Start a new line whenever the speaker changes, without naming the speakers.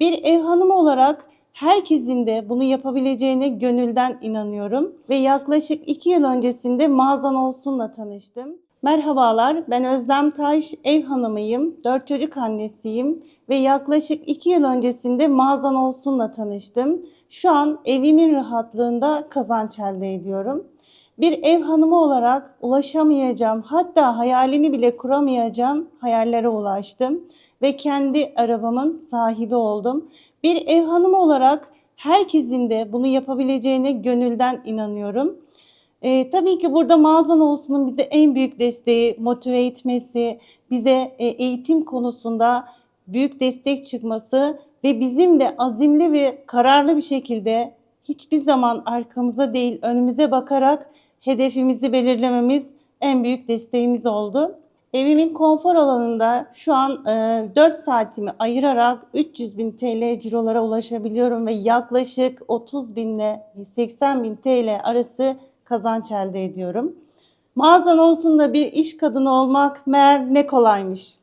Bir ev hanımı olarak herkesin de bunu yapabileceğine gönülden inanıyorum. Ve yaklaşık iki yıl öncesinde Mağazan Olsun'la tanıştım. Merhabalar, ben Özlem Taş, ev hanımıyım, dört çocuk annesiyim ve yaklaşık iki yıl öncesinde Mağazan Olsun'la tanıştım. Şu an evimin rahatlığında kazanç elde ediyorum. Bir ev hanımı olarak ulaşamayacağım, hatta hayalini bile kuramayacağım hayallere ulaştım ve kendi arabamın sahibi oldum. Bir ev hanımı olarak herkesin de bunu yapabileceğine gönülden inanıyorum. Ee, tabii ki burada mağazan olsunun bize en büyük desteği, motive etmesi, bize e, eğitim konusunda büyük destek çıkması ve bizim de azimli ve kararlı bir şekilde hiçbir zaman arkamıza değil önümüze bakarak hedefimizi belirlememiz en büyük desteğimiz oldu. Evimin konfor alanında şu an e, 4 saatimi ayırarak 300 bin TL cirolara ulaşabiliyorum ve yaklaşık 30 bin ile 80 bin TL arası kazanç elde ediyorum. Mağazan olsun da bir iş kadını olmak meğer ne kolaymış.